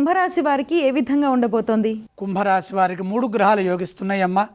కుంభరాశి వారికి ఏ విధంగా ఉండబోతోంది? కుంభరాశి వారికి మూడు గ్రహాలు యోగిస్తున్నాయమ్మ.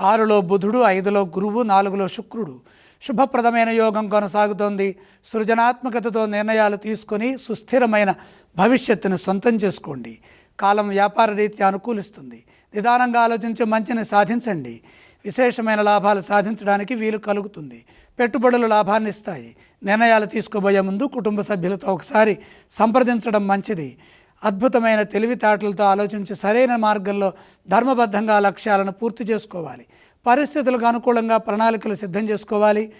ఆరులో బుధుడు ఐదులో గురువు నాలుగులో శుక్రుడు. శుభప్రదమైన యోగం కొనసాగుతోంది. సృజనాత్మకతతో నిర్ణయాలు తీసుకొని సుస్థిరమైన భవిష్యత్తును సొంతం చేసుకోండి. కాలం వ్యాపార రీత్యా అనుకూలిస్తుంది. నిదానంగా ఆలోచించి మంచిని సాధించండి. విశేషమైన లాభాలు సాధించడానికి వీలు కలుగుతుంది. పెట్టుబడులు లాభాన్ని ఇస్తాయి. నిర్ణయాలు తీసుకోబోయే ముందు కుటుంబ సభ్యులతో ఒకసారి సంప్రదించడం మంచిది. అద్భుతమైన తెలివితేటలతో ఆలోచించి సరైన మార్గంలో ధర్మబద్ధంగా లక్ష్యాలను పూర్తి చేసుకోవాలి. పరిస్థితులకు అనుకూలంగా ప్రణాళికలు సిద్ధం చేసుకోవాలి.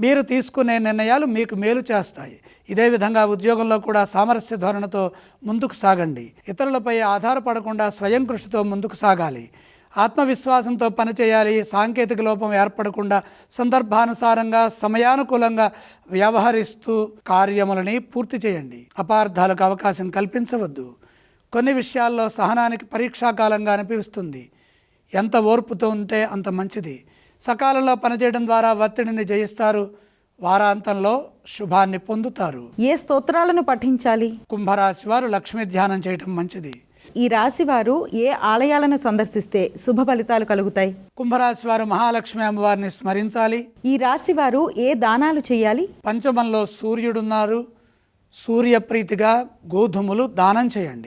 మీరు తీసుకునే నిర్ణయాలు మీకు మేలు చేస్తాయి. ఇదే విధంగా ఉద్యోగంలో కూడా సామరస్య ధోరణితో ముందుకు సాగండి. ఇతరులపై ఆధారపడకుండా స్వయం కృషితో ముందుకు సాగాలి. ఆత్మవిశ్వాసంతో పనిచేయాలి సాంకేతిక లోపం ఏర్పడకుండా సందర్భానుసారంగా సమయానుకూలంగా వ్యవహరిస్తూ కార్యములని పూర్తి చేయండి. అపార్థాలకు అవకాశం కల్పించవద్దు. కొన్ని విషయాల్లో సహనానికి పరీక్షాకాలంగా అనిపిస్తుంది. ఎంత ఓర్పుతో ఉంటే అంత మంచిది. సకాలంలో పనిచేయడం ద్వారా ఒత్తిడిని జయిస్తారు. వారాంతంలో శుభాన్ని పొందుతారు. ఏ స్తోత్రాలను పఠించాలి? కుంభరాశి వారు లక్ష్మీ ధ్యానం చేయటం మంచిది. ఈ రాశి వారు ఏ ఆలయాలను సందర్శిస్తే శుభ ఫలితాలు కలుగుతాయి? కుంభరాశి వారు మహాలక్ష్మి అమ్మవారిని స్మరించాలి. ఈ రాశి వారు ఏ దానాలు చేయాలి? పంచమంలో సూర్యుడున్నారు. సూర్యప్రీతిగా గోధుమలు దానం చేయండి.